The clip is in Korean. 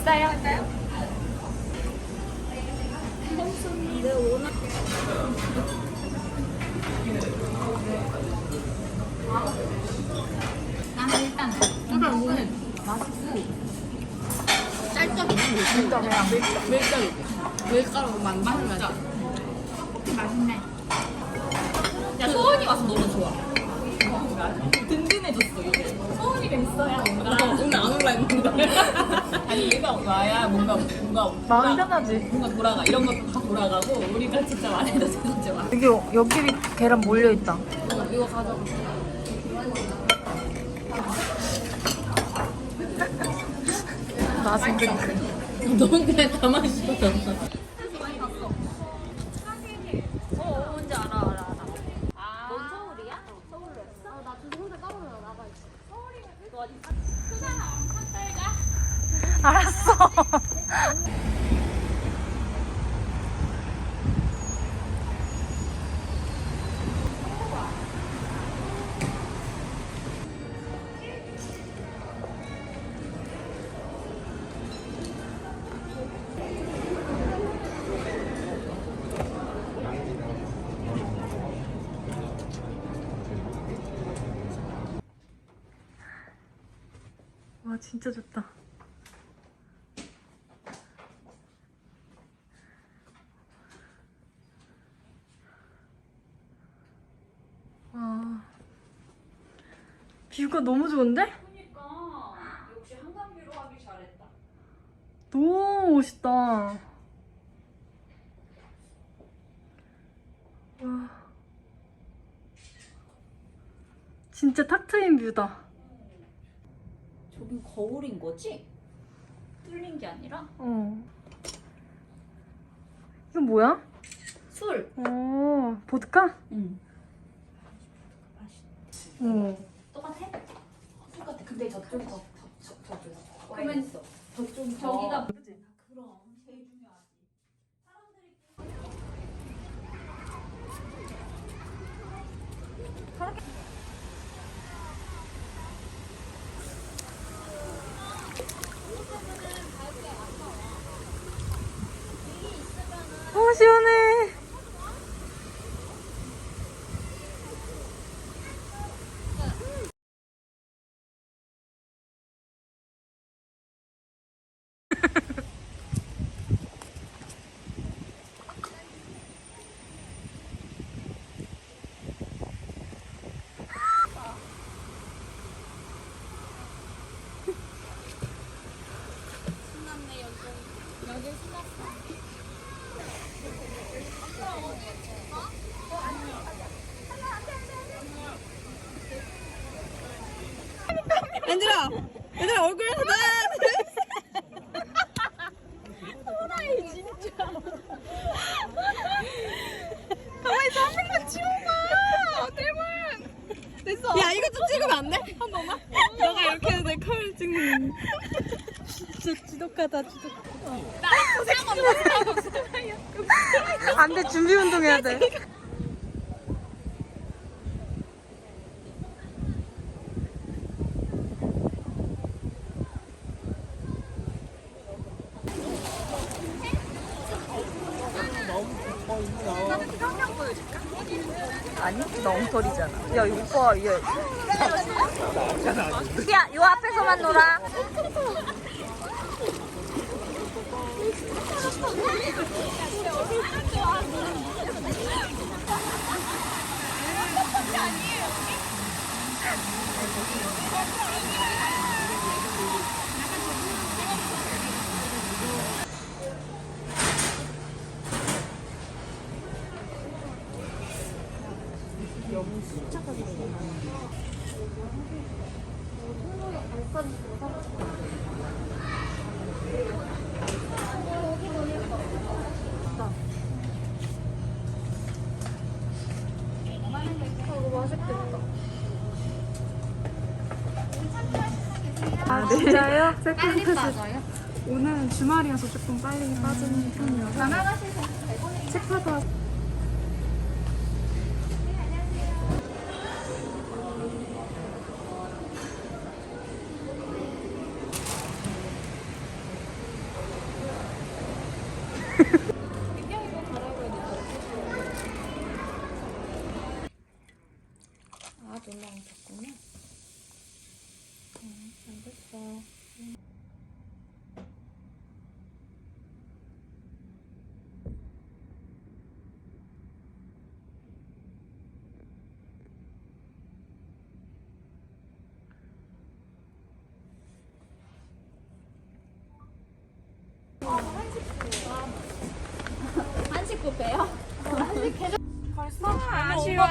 됐어요. 할까요? 나는 일단 이거는 맛있고 맛있다. 맛있네. 야 소원이 와서 너무 좋아. 든든해졌어 이게. 소원이가 있어야 뭔가. 오늘 안 올라 했는데. 아니 얘가 와야 뭔가 뭔가 마음 돌아- 편하지. 뭔가 돌아가 이런 것도 다 돌아가고 우리가 진짜 말해도 진짜 좋아. 여기 여기 계란 몰려 있다. 이거, 이거 가져가. 그 너는 그냥 가만히 있었잖아. 어, 뭔지 알아, 알아, 알아. 아. 넌 서울이야? 서울로 했어? 어, 나 지금 혼자 따로 나가 있어. 서울이면 너 어디 가? 알았어. 진짜 좋다. 와 뷰가 너무 좋은데? 그러니까 역시 한강뷰로 하길 잘했다. 너무 멋있다. 와. 진짜 탁 트인 뷰다. 저긴 거울인 거지? 뚫린 게 아니라 어. 이건 뭐야? 술. 어, 보드카? 응. 어. 똑같아? 똑같아. 근데 저쪽 더, 저, 저, 저쪽. 그러면 있어. 저쪽 저기가 그지? 그럼 제일 중요하지. 어, 시원해. 얘들아, 얘들아 얼굴에서 나. 가만히 있어 한 명만 찍어봐. 대박. 됐어. 야 이거 좀 찍으면 안 돼? 한 번만. 너가 이렇게 해서 내칼 찍는. 진짜 지독하다 지독. 안 돼, 준비 운동 해야 돼. 아니, 나 엉터리잖아. 야, 이거 봐, 얘. 야, 요 앞에서만 놀아. 아, 진짜요? 빨리 빠져요? 오늘은 주말이어서 조금 빨리 빠지는 편이어서. 책 사다 아, 놀랑 졌구나. 응, 안 됐어. 한식 뷔페요? 한식 สงาชิวะ